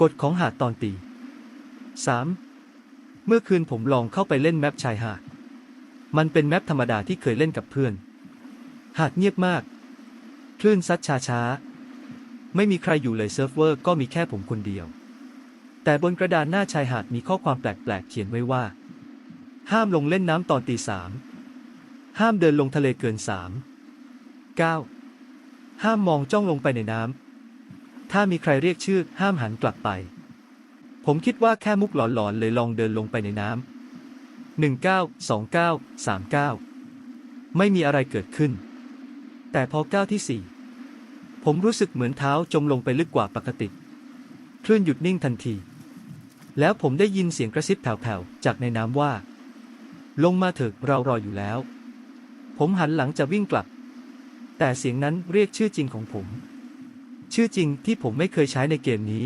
กฎของหาดตอนตี 3. เมื่อคืนผมลองเข้าไปเล่นแมปชายหาด มันเป็นแมปธรรมดาที่เคยเล่นกับเพื่อน หาดเงียบมาก คลื่นซัดช้าๆไม่มีใครอยู่เลยเซิร์ฟเวอร์ก็มีแค่ผมคนเดียว แต่บนกระดานหน้าชายหาดมีข้อความแปลกๆ เขียนไว้ว่า ห้ามลงเล่นน้ำตอนตีสามห้ามเดินลงทะเลเกินสาม 9. ห้ามมองจ้องลงไปในน้ำ ถ้ามีใครเรียกชื่อห้ามหันกลับไป ผมคิดว่าแค่มุกหลอนๆเลยลองเดินลงไปในน้ำ19 29 39ไม่มีอะไรเกิดขึ้น แต่พอก้าวที่4ผมรู้สึกเหมือนเท้าจมลงไปลึกกว่าปกติ คลื่นหยุดนิ่งทันที แล้วผมได้ยินเสียงกระซิบแผ่วๆ จากในน้ำว่า ลงมาเถอะเรารออยู่แล้ว ผมหันหลังจะวิ่งกลับ แต่เสียงนั้นเรียกชื่อจริงของผม ชื่อจริงที่ผมไม่เคยใช้ในเกมนี้